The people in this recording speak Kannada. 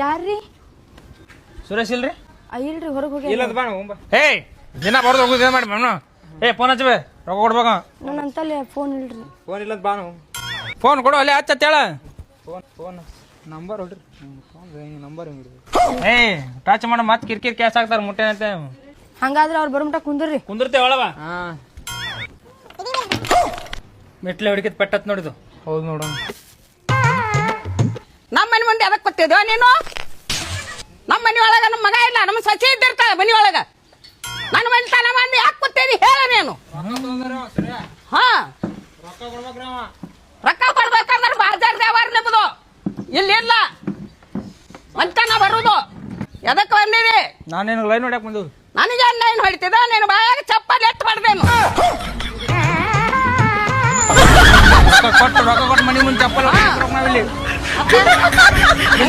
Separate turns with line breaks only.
ಯಾರ್ರಿ?
ಸುರೇಶ್ ಇಲ್ರಿ?
ಆ, ಇಲ್ರಿ ಹೊರಗೆ ಹೋಗಿ
ಇಲ್ಲದ ಬಾ ಹೋಗ್ ಬಾ. ಏಯ್ ದಿನ ಬರ್ದು ಹೋಗುದು ಮಾಡಿ ಮಮ್ಮ ಏ ಫೋನ್ ಹಚ್ಚಬೇ ರೊಕ್ಕ ಕೊಡ್ಬೇಕು.
ನನ್ನ ಅಂತಲ್ಲಿ ಫೋನ್ ಇಲ್ರಿ.
ಫೋನ್ ಇಲ್ಲದ ಬಾ ಫೋನ್ ಕೊಡು ಅಲ್ಲೇ ಹಚ್ಚ ಹೇಳ. ಫೋನ್ ಫೋನ್ ನಂಬರ್ ಹೊಡ್ರಿ. ನಂಬರ್ ಏಯ್ ಟಚ್ ಮಾಡ ಮತ್ತೆ ಕಿರಿಕಿರಿ ಆಗ್ತಾರೆ ಆಗ್ತಾರ ಮುಟ್ಟೆನಂತೆ.
ಹಂಗಾದ್ರೆ ಅವ್ರು ಬರೋ ಮಟ ಕುಂದ್ರಿ.
ಕುಂದಿರ್ತೇವೆ ಒಳವ ಮೆಟ್ಲೆ ಹುಡುಕಿದ ಪೆಟ್ಟತ್ ನೋಡಿದು. ಹೌದು ನೋಡೋಣ.
ಮಂದಿ ಅದಕ್ಕೆ ಕೊಟ್ಟಿದ್ವ ನೀನು? ನಮ್ಮ ಮನೆ ಒಳಗ ನಮ್ಮ ಮಗ ಇಲ್ಲ ನಮ್ಮ ಸಚಿ ಇದ್ದಿರ್ತಾಳ ಮನೆ ಒಳಗ ನನ್ನ ಮನೆ ತನ ಮಂದಿ ಯಾಕೆ ಕೂತಿದಿ ಹೇಳ ನೀನು. ಹಾ. ರೊಕ್ಕ ಕೊಡ್ಬೇಕಂದ್ರೆ ಬಾಜಾರ್ ದೇವಾರ ನಿಮ್ಮದು ಇಲ್ಲಿಲ್ಲ. ಮಂತನ ಬರುದು. ಎದಕ್ಕೆ ಬಂದಿರಿ
ನಾನೇನು ಲೈನ್ ಹೊಡ್ಯಾಕ ಬಂದು
ನನಗೆ ಏನು ಹೊಡಿತಿದ? ನೀನು ಬಾಯಾಗ ಚಪ್ಪಲಿ ಎತ್ತು ಮಾಡ್ದೇನು
ಕೊಟ್ಟು ರೊಕ್ಕ ಕೊಟ್ಟು ಮನಿ ಮುಂದೆ ಚಪ್ಪಲ್ 哈哈哈哈哈